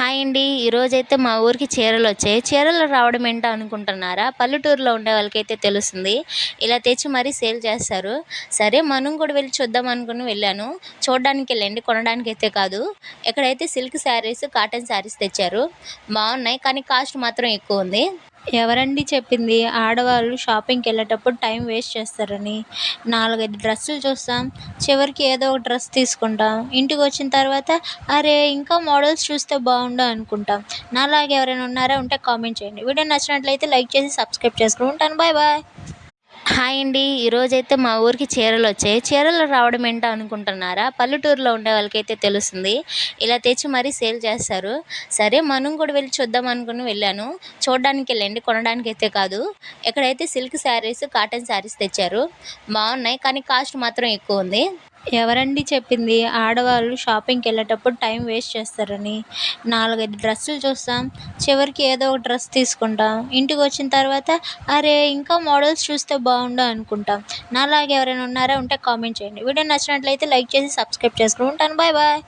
Hi అండి. ఈరోజైతే మా ఊరికి చీరలు వచ్చాయి. చీరలు రావడం ఏంటో అనుకుంటున్నారా? పల్లెటూరులో ఉండే వాళ్ళకైతే తెలుస్తుంది. ఇలా తెచ్చి మరీ సేల్ చేస్తారు. సరే మనం కూడా వెళ్ళి చూద్దాం అనుకుని వెళ్ళాను. చూడడానికి వెళ్ళండి కొనడానికి అయితే కాదు. ఎక్కడైతే సిల్క్ శారీస్ కాటన్ శారీస్ తెచ్చారు బాగున్నాయి. కానీ కాస్ట్ మాత్రం ఎక్కువ ఉంది. ఎవరండి చెప్పింది? ఆడవాళ్ళు షాపింగ్కి వెళ్ళేటప్పుడు టైం వేస్ట్ చేస్తారని. నాలుగైదు డ్రెస్సులు చూస్తాం. చివరికి ఏదో ఒక డ్రెస్ తీసుకుంటాం. ఇంటికి వచ్చిన తర్వాత అరే ఇంకా మోడల్స్ చూస్తే బాగుండు అనుకుంటాం. నాలాగా ఎవరైనా ఉన్నారా ఉంటే కామెంట్ చేయండి. వీడియో నచ్చినట్లయితే లైక్ చేసి సబ్స్క్రైబ్ చేసుకుంటాను ఉంటాను. Bye bye. హాయ్ అండి. ఈరోజైతే మా ఊరికి చీరలు వచ్చాయి. చీరలు రావడం ఏంటో అనుకుంటున్నారా? పల్లెటూరులో ఉండే వాళ్ళకైతే తెలుస్తుంది. ఇలా తెచ్చి మరీ సేల్ చేస్తారు. సరే మనం కూడా వెళ్ళి చూద్దాం అనుకుని వెళ్ళాను. చూడడానికి వెళ్ళండి కొనడానికి అయితే కాదు. ఎక్కడైతే సిల్క్ శారీస్ కాటన్ శారీస్ తెచ్చారు బాగున్నాయి. కానీ కాస్ట్ మాత్రం ఎక్కువ ఉంది. ఎవరండి చెప్పింది? ఆడవాళ్ళు షాపింగ్కి వెళ్ళేటప్పుడు టైం వేస్ట్ చేస్తారని. నాలుగైదు డ్రెస్సులు చూస్తాం. చివరికి ఏదో ఒక డ్రెస్ తీసుకుంటాం. ఇంటికి వచ్చిన తర్వాత అరే ఇంకా మోడల్స్ చూస్తే బాగుండు అనుకుంటాం. నాలాగా ఎవరైనా ఉన్నారా ఉంటే కామెంట్ చేయండి. వీడియో నచ్చినట్లయితే లైక్ చేసి సబ్స్క్రైబ్ చేసుకుంటాను ఉంటాను. Bye bye.